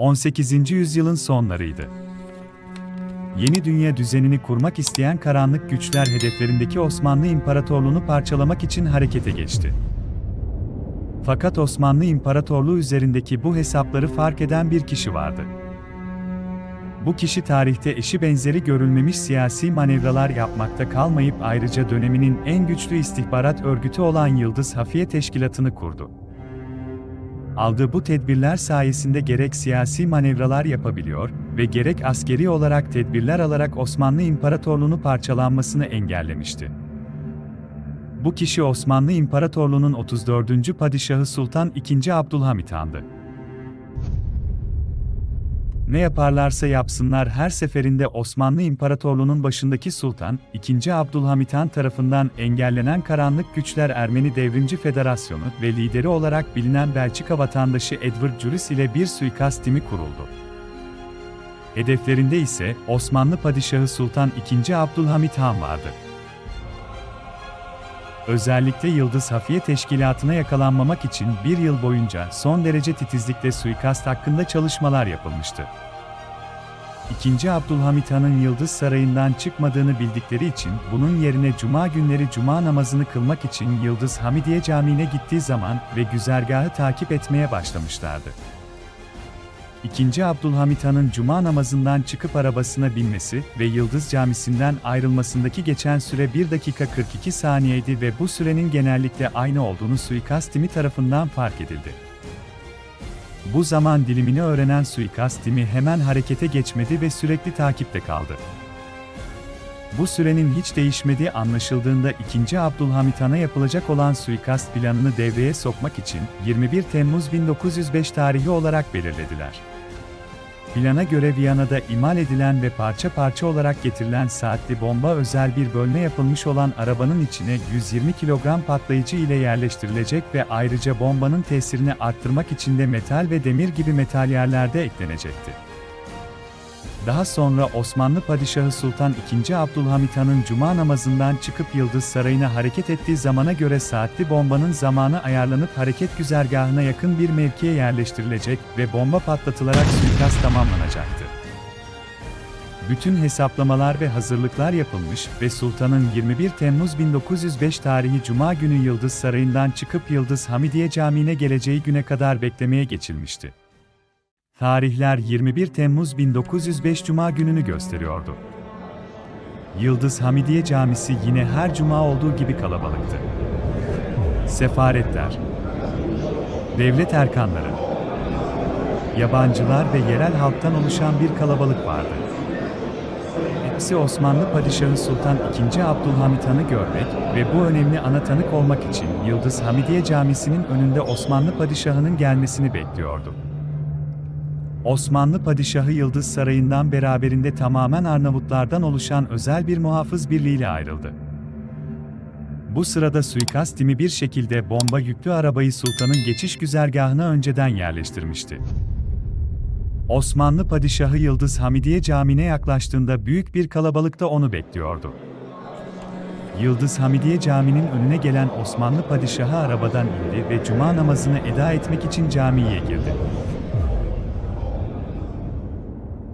18. yüzyılın sonlarıydı. Yeni dünya düzenini kurmak isteyen karanlık güçler hedeflerindeki Osmanlı İmparatorluğunu parçalamak için harekete geçti. Fakat Osmanlı İmparatorluğu üzerindeki bu hesapları fark eden bir kişi vardı. Bu kişi tarihte eşi benzeri görülmemiş siyasi manevralar yapmakta kalmayıp ayrıca döneminin en güçlü istihbarat örgütü olan Yıldız Hafiye Teşkilatı'nı kurdu. Aldığı bu tedbirler sayesinde gerek siyasi manevralar yapabiliyor ve gerek askeri olarak tedbirler alarak Osmanlı İmparatorluğunu parçalanmasını engellemişti. Bu kişi Osmanlı İmparatorluğu'nun 34. Padişahı Sultan II. Abdülhamit Han'dı. Ne yaparlarsa yapsınlar her seferinde Osmanlı İmparatorluğu'nun başındaki Sultan II. Abdülhamit Han tarafından engellenen karanlık güçler Ermeni Devrimci Federasyonu ve lideri olarak bilinen Belçika vatandaşı Edward Julius ile bir suikast timi kuruldu. Hedeflerinde ise Osmanlı Padişahı Sultan II. Abdülhamit Han vardı. Özellikle Yıldız Hafiye Teşkilatı'na yakalanmamak için bir yıl boyunca son derece titizlikle suikast hakkında çalışmalar yapılmıştı. İkinci Abdülhamit Han'ın Yıldız Sarayı'ndan çıkmadığını bildikleri için bunun yerine cuma günleri cuma namazını kılmak için Yıldız Hamidiye Camii'ne gittiği zaman ve güzergahı takip etmeye başlamışlardı. İkinci Abdülhamit Han'ın cuma namazından çıkıp arabasına binmesi ve Yıldız Camisi'nden ayrılmasındaki geçen süre 1 dakika 42 saniyeydi ve bu sürenin genellikle aynı olduğunu suikast timi tarafından fark edildi. Bu zaman dilimini öğrenen suikast timi hemen harekete geçmedi ve sürekli takipte kaldı. Bu sürenin hiç değişmediği anlaşıldığında 2. Abdülhamit Han'a yapılacak olan suikast planını devreye sokmak için 21 Temmuz 1905 tarihi olarak belirlediler. Plana göre Viyana'da imal edilen ve parça parça olarak getirilen saatli bomba özel bir bölme yapılmış olan arabanın içine 120 kilogram patlayıcı ile yerleştirilecek ve ayrıca bombanın tesirini arttırmak için de metal ve demir gibi metalyerlerde eklenecekti. Daha sonra Osmanlı Padişahı Sultan II. Abdülhamit Han'ın cuma namazından çıkıp Yıldız Sarayı'na hareket ettiği zamana göre saatli bombanın zamanı ayarlanıp hareket güzergahına yakın bir mevkiye yerleştirilecek ve bomba patlatılarak suikast tamamlanacaktı. Bütün hesaplamalar ve hazırlıklar yapılmış ve Sultan'ın 21 Temmuz 1905 tarihi Cuma günü Yıldız Sarayı'ndan çıkıp Yıldız Hamidiye Camii'ne geleceği güne kadar beklemeye geçilmişti. Tarihler 21 Temmuz 1905 Cuma gününü gösteriyordu. Yıldız Hamidiye Camisi yine her cuma olduğu gibi kalabalıktı. Sefaretler, devlet erkanları, yabancılar ve yerel halktan oluşan bir kalabalık vardı. Hepsi Osmanlı Padişahı Sultan II. Abdülhamit Han'ı görmek ve bu önemli ana tanık olmak için Yıldız Hamidiye Camisi'nin önünde Osmanlı Padişahı'nın gelmesini bekliyordu. Osmanlı Padişahı Yıldız Sarayı'ndan beraberinde tamamen Arnavutlardan oluşan özel bir muhafız birliğiyle ayrıldı. Bu sırada suikast timi bir şekilde bomba yüklü arabayı sultanın geçiş güzergahına önceden yerleştirmişti. Osmanlı Padişahı Yıldız Hamidiye Camii'ne yaklaştığında büyük bir kalabalık da onu bekliyordu. Yıldız Hamidiye Camii'nin önüne gelen Osmanlı Padişahı arabadan indi ve cuma namazını eda etmek için camiye girdi.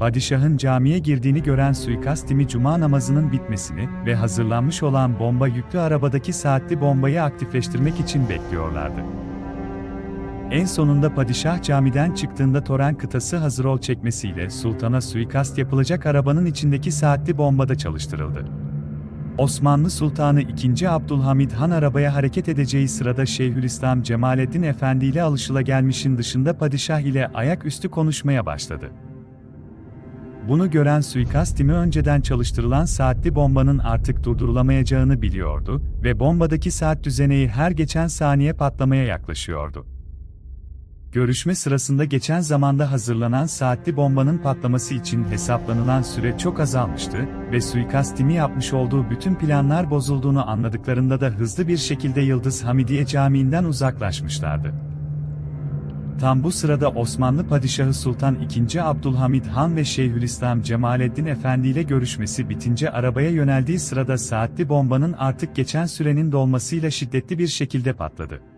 Padişahın camiye girdiğini gören suikast timi cuma namazının bitmesini ve hazırlanmış olan bomba yüklü arabadaki saatli bombayı aktifleştirmek için bekliyorlardı. En sonunda padişah camiden çıktığında Toren kıtası hazır ol çekmesiyle sultana suikast yapılacak arabanın içindeki saatli bombada çalıştırıldı. Osmanlı Sultanı II. Abdülhamid Han arabaya hareket edeceği sırada Şeyhülislam Cemalettin Efendi ile alışılagelmişin dışında padişah ile ayaküstü konuşmaya başladı. Bunu gören suikast timi önceden çalıştırılan saatli bombanın artık durdurulamayacağını biliyordu ve bombadaki saat düzeneği her geçen saniye patlamaya yaklaşıyordu. Görüşme sırasında geçen zamanda hazırlanan saatli bombanın patlaması için hesaplanılan süre çok azalmıştı ve suikast timi yapmış olduğu bütün planlar bozulduğunu anladıklarında da hızlı bir şekilde Yıldız Hamidiye Camii'nden uzaklaşmışlardı. Tam bu sırada Osmanlı Padişahı Sultan II. Abdülhamid Han ve Şeyhülislam Cemalettin Efendi ile görüşmesi bitince arabaya yöneldiği sırada saatli bombanın artık geçen sürenin dolmasıyla şiddetli bir şekilde patladı.